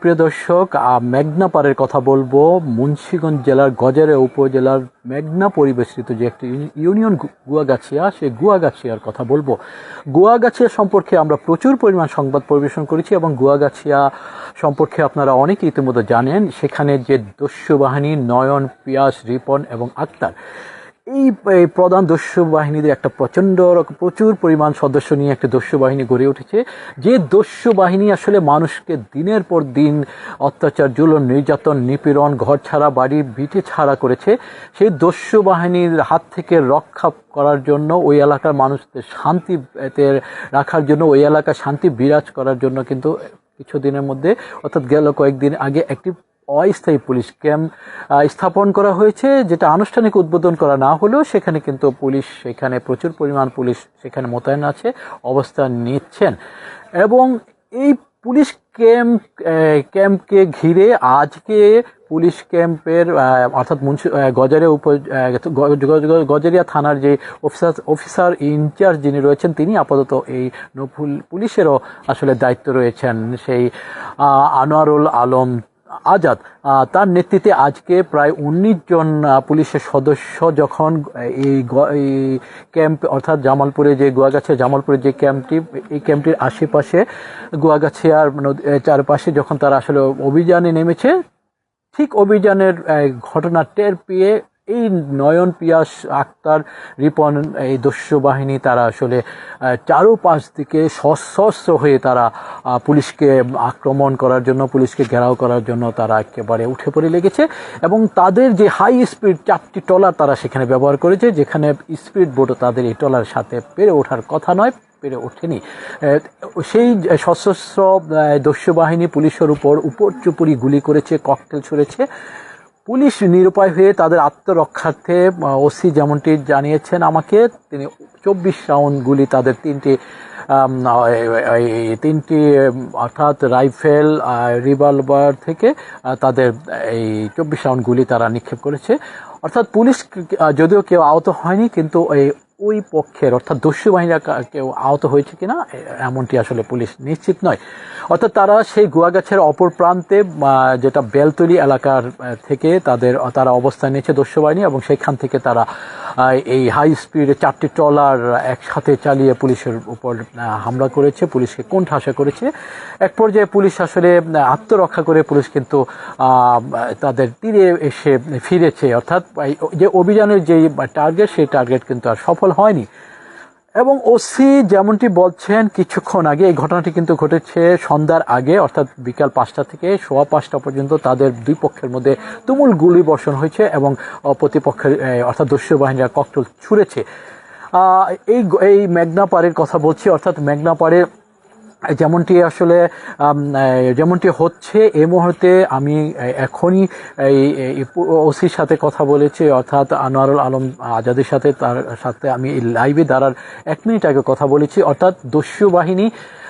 প্রিয় দর্শক আহ, মেঘনা পাড়ের কথা বলব। মুন্সিগঞ্জ জেলার গজারে উপজেলার মেঘনা পরিবেশিত যে একটি ইউনিয়ন গুয়াগাছিয়া সেই গুয়াগাছিয়ার কথা বলব। গুয়াগাছিয়া সম্পর্কে আমরা প্রচুর পরিমাণ সংবাদ পরিবেশন করেছি এবং গুয়াগাছিয়া সম্পর্কে আপনারা অনেকে ইতিমধ্যে জানেন সেখানে যে দস্যু বাহিনী নয়ন পিয়াস রিপন এবং আক্তার এই প্রধান দস্যু বাহিনীদের একটা প্রচণ্ড প্রচুর পরিমাণ সদস্য নিয়ে একটা দস্যু বাহিনী গড়ে উঠেছে। যে দস্যু বাহিনী আসলে মানুষকে দিনের পর দিন অত্যাচার জুলন নির্যাতন, নিপীড়ন ঘর ছাড়া বাড়ি ভিটে ছাড়া করেছে, সেই দস্যু বাহিনীর হাত থেকে রক্ষা করার জন্য, ওই এলাকার মানুষদের শান্তিতে রাখার জন্য, ওই এলাকায় শান্তি বিরাজ করার জন্য কিন্তু কিছুদিনের মধ্যে, অর্থাৎ গেল কয়েকদিন আগে একটি অস্থায়ী পুলিশ ক্যাম্প স্থাপন করা হয়েছে যেটা আনুষ্ঠানিক উদ্বোধন করা না হলেও সেখানে কিন্তু পুলিশ সেখানে প্রচুর পরিমাণ পুলিশ সেখানে মোতায়েন আছে অবস্থান নিচ্ছেন। এবং এই পুলিশ ক্যাম্প ক্যাম্পকে ঘিরে আজকে পুলিশ ক্যাম্পের অর্থাৎ মুন্সি আহ, গজারে উপ গজারিয়া থানার যে অফিসার অফিসার ইনচার্জ যিনি রয়েছেন তিনি আপাতত এই নফুল পুলিশেরও আসলে দায়িত্ব রয়েছেন সেই আনোয়ারুল আলম আজাদ তার নেতৃত্বে আজকে প্রায় উনিশ জন পুলিশের সদস্য যখন এই ক্যাম্প, অর্থাৎ জামালপুরে যে গুয়াগাছিয়া, জামালপুরে যে ক্যাম্পটি, এই ক্যাম্পটির আশেপাশে গুয়াগাছিয়ার চারপাশে যখন তারা আসলে অভিযানে নেমেছে, ঠিক অভিযানের ঘটনা টের পেয়ে এই নয়ন পিয়াস আক্তার, রিপন, এই দস্যু বাহিনী তারা আসলে চারোপাশ দিকে সশস্ত্র হয়ে তারা পুলিশকে আক্রমণ করার জন্য, পুলিশকে ঘেরাও করার জন্য তারা একেবারে উঠে পড়ে লেগেছে। এবং তাদের যে হাই স্পিড চারটি টলার তারা সেখানে ব্যবহার করেছে, যেখানে স্পিড বোটও তাদের এই টলার সাথে পেরে ওঠার কথা নয়, পেরে ওঠেনি। সেই সশস্ত্র দস্যু বাহিনী পুলিশের উপর উপর চুপুরি গুলি করেছে ককটেল ছুড়েছে। পুলিশ নিরুপায় হয়ে তাদের আত্মরক্ষার্থে ওসি যেমনটি জানিয়েছেন আমাকে, তিনি চব্বিশ রাউন্ড গুলি তাদের তিনটি তিনটি অর্থাৎ রাইফেল রিভলভার থেকে তাদের এই চব্বিশ রাউন্ড গুলি তারা নিক্ষেপ করেছে। অর্থাৎ পুলিশ যদিও কেউ আহত হয়নি, কিন্তু এই ওই পক্ষের, অর্থাৎ দস্যু বাহিনীরা কেউ আহত হয়েছে কিনা এমনটি আসলে পুলিশ নিশ্চিত নয়। অর্থাৎ তারা সেই গুয়াগাছের অপর প্রান্তে যেটা বেলতলি এলাকার থেকে তাদের, তারা অবস্থান নিয়েছে দস্যু বাহিনী এবং সেখান থেকে তারা এই হাই স্পিডে চারটি ট্রলার একসাথে চালিয়ে পুলিশের উপর হামলা করেছে। পুলিশকে কোণঠাসা করেছে। এক পর্যায়ে পুলিশ আসলে আত্মরক্ষা করে পুলিশ কিন্তু তাদের তীরে এসে ফিরেছে। অর্থাৎ যে অভিযানের যে টার্গেট সেই টার্গেট কিন্তু আর সফল হয়নি। এবং ওসি যেমনটি বলছেন, কিছুক্ষণ আগে এই ঘটনাটি কিন্তু ঘটেছে সন্ধ্যার আগে, অর্থাৎ বিকাল পাঁচটা থেকে সোয়া পাঁচটা পর্যন্ত তাদের দুই পক্ষের মধ্যে তুমুল গুলি বর্ষণ হয়েছে এবং প্রতিপক্ষের অর্থাৎ দস্যু বাহিনীরা ককটল ছুঁড়েছে। এই এই মেঘনা পাড়ের কথা বলছি, অর্থাৎ মেঘনা পাড়ের যেমনটি আসলে যেমনটি হচ্ছে, এ মুহূর্তে আমি এখনই এই ওসির সাথে কথা বলেছি, অর্থাৎ আনোয়ারুল আলম আজাদের সাথে, তার সাথে আমি লাইভে দাঁড়ার এক মিনিট আগে কথা বলেছি। অর্থাৎ দস্যু বাহিনী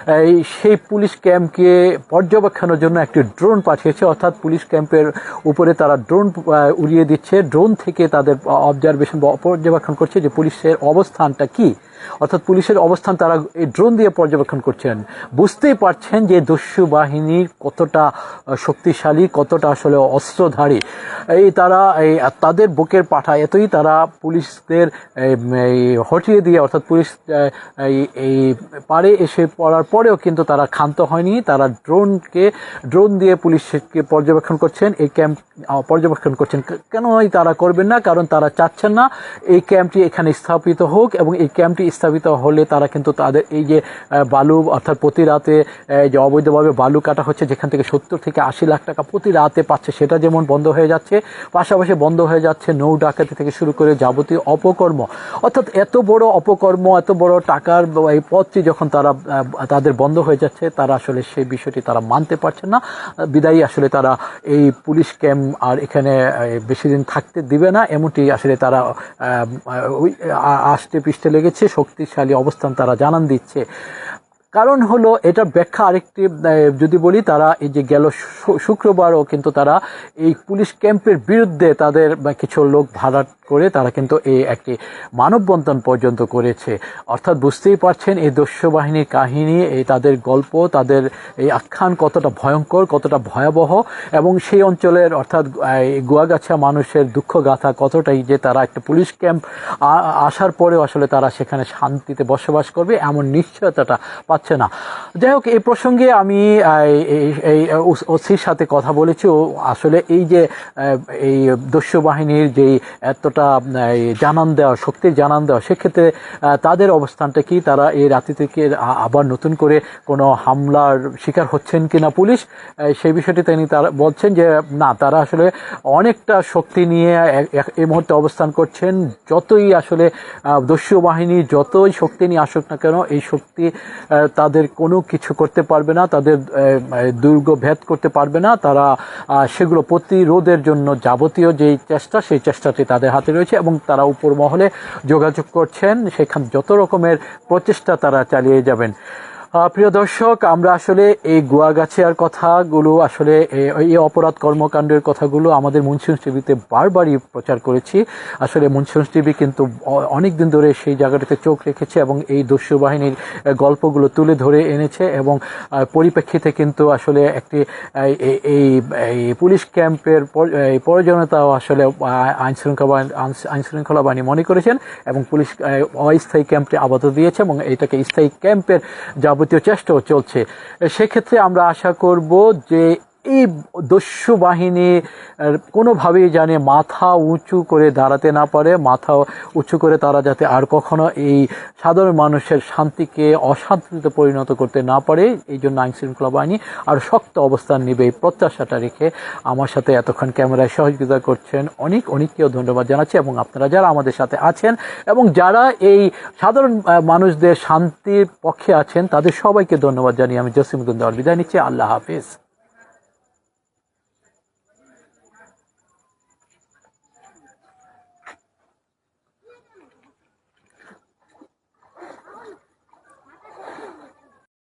এই সেই পুলিশ ক্যাম্পকে পর্যবেক্ষণের জন্য একটি ড্রোন পাঠিয়েছে। অর্থাৎ পুলিশ ক্যাম্পের উপরে তারা ড্রোন উড়িয়ে দিচ্ছে। ড্রোন থেকে তাদের অবজারভেশন বা পর্যবেক্ষণ করছে যে পুলিশের অবস্থানটা কি। অর্থাৎ পুলিশের অবস্থান তারা এই ড্রোন দিয়ে পর্যবেক্ষণ করছেন। বুঝতেই পারছেন যে দস্যু বাহিনী কতটা শক্তিশালী, কতটা আসলে অস্ত্রধারী। এই তারা, এই, তাদের বুকের পাঠা এতই তারা পুলিশদের হটিয়ে দিয়ে, অর্থাৎ পুলিশ এই, পারে এসে পড়ার পরেও কিন্তু তারা ক্ষান্ত হয়নি। তারা ড্রোনকে ড্রোন দিয়ে পুলিশকে পর্যবেক্ষণ করছেন। এই ক্যাম্প পর্যবেক্ষণ করছেন। কেনই তারা করবেন না? কারণ তারা চাচ্ছেন না এই ক্যাম্পটি এখানে স্থাপিত হোক এবং এই ক্যাম্পটি স্থাপিত হলে তারা কিন্তু তাদের এই যে বালু অর্থাৎ প্রতি রাতে যে অবৈধভাবে বালু কাটা হচ্ছে যেখান থেকে সত্তর থেকে আশি লাখ টাকা প্রতি রাতে পাচ্ছে সেটা যেমন বন্ধ হয়ে যাচ্ছে পাশাপাশি বন্ধ হয়ে যাচ্ছে নৌ ডাকাতি থেকে শুরু করে যাবতীয় অপকর্ম। অর্থাৎ এত বড় অপকর্ম এত বড় টাকার এই পথটি যখন তারা আহ, তাদের বন্ধ হয়ে যাচ্ছে, তারা আসলে সেই বিষয়টি তারা মানতে পারছে না। বিদায়ী আসলে তারা এই পুলিশ ক্যাম্প আর এখানে বেশি দিন থাকতে দিবে না, এমনটি আসলে তারা ওই, আ- আষ্টে পৃষ্ঠে লেগেছে, শক্তিশালী অবস্থান তারা জানান দিচ্ছে। কারণ হলো এটার ব্যাখ্যা আরেকটি যদি বলি, তারা এই যে গেল শুক্রবারও কিন্তু তারা এই পুলিশ ক্যাম্পের বিরুদ্ধে তাদের কিছু লোক ভাড়া করে তারা কিন্তু এই একটি মানববন্ধন পর্যন্ত করেছে। অর্থাৎ বুঝতেই পারছেন এই দস্যু বাহিনীর কাহিনী, এই তাদের গল্প, তাদের এই আখ্যান কতটা ভয়ঙ্কর, কতটা ভয়াবহ এবং সেই অঞ্চলের অর্থাৎ গুয়াগাছা মানুষের দুঃখ গাথা কতটাই যে তারা একটা পুলিশ ক্যাম্প আসার পরেও আসলে তারা সেখানে শান্তিতে বসবাস করবে এমন নিশ্চয়তাটা পাচ্ছে না। যাই হোক, এই প্রসঙ্গে আমি, এই- ওসির সাথে কথা বলেছি। ও আসলে এই যে এই দস্যু বাহিনীর যেই এতটা এই, জানান দেওয়া শক্তির জানান দেওয়া, সেক্ষেত্রে তাদের অবস্থানটা কি? তারা এই রাতে থেকে আবার নতুন করে কোনো হামলার শিকার হচ্ছেন কিনা পুলিশ? সেই বিষয়টি তিনি তারা বলছেন যে, না, তারা আসলে অনেকটা শক্তি নিয়ে এই মুহূর্তে অবস্থান করছেন। যতই আসলে দস্যু বাহিনী যতই শক্তি নিয়ে আসুক না কেন, এই শক্তি তাদের কোনো কিছু করতে পারবে না, তাদের দুর্গ ভেদ করতে পারবে না। তারা সেগুলো প্রতিরোধের জন্য যাবতীয় যেই চেষ্টা, সেই চেষ্টাটি তাদের হাতে রয়েছে এবং তারা উপর মহলে যোগাযোগ করছেন। সেখান যত রকমের প্রচেষ্টা তারা চালিয়ে যাবেন। প্রিয় দর্শক, আমরা আসলে এই গুয়াগাছিয়ার কথাগুলো, আসলে এই অপরাধ কর্মকাণ্ডের কথাগুলো আমাদের মুন্সিগঞ্জ টিভিতে বারবারই প্রচার করেছি। আসলে মুন্সিগঞ্জ টিভি কিন্তু অনেক দিন ধরে সেই জায়গাটাতে চোখ রেখেছে এবং এই দস্যু বাহিনীর গল্পগুলো তুলে ধরে এনেছে এবং পরিপ্রেক্ষিতে কিন্তু আসলে একটি, এই- পুলিশ ক্যাম্পের প্রয়োজনীয়তাও আসলে আইন শৃঙ্খলা আইন শৃঙ্খলা বাহিনী মনে করেছেন এবং পুলিশ অস্থায়ী ক্যাম্পটি আপাতত দিয়েছে এবং এটাকে স্থায়ী ক্যাম্পের যাবতীয় চেষ্টাও চলছে। সেক্ষেত্রে আমরা আশা করব যে এই দস্যু বাহিনী কোনোভাবেই জানে মাথা উঁচু করে দাঁড়াতে না পারে, মাথা উঁচু করে তারা যাতে আর কখনো এই সাধারণ মানুষের শান্তিকে অশান্তিতে পরিণত করতে না পারে, এই জন্য আইন শৃঙ্খলা বাহিনী আর শক্ত অবস্থান নেবে, এই প্রত্যাশাটা রেখে আমার সাথে এতক্ষণ ক্যামেরায় সহযোগিতা করছেন অনেক। অনেককেও ধন্যবাদ জানাচ্ছি এবং আপনারা যারা আমাদের সাথে আছেন এবং যারা এই সাধারণ মানুষদের শান্তির পক্ষে আছেন, তাদের সবাইকে ধন্যবাদ জানিয়ে আমি জসিমুদ্দিন দেওয়ার বিদায় নিচ্ছি। আল্লাহ হাফিজ।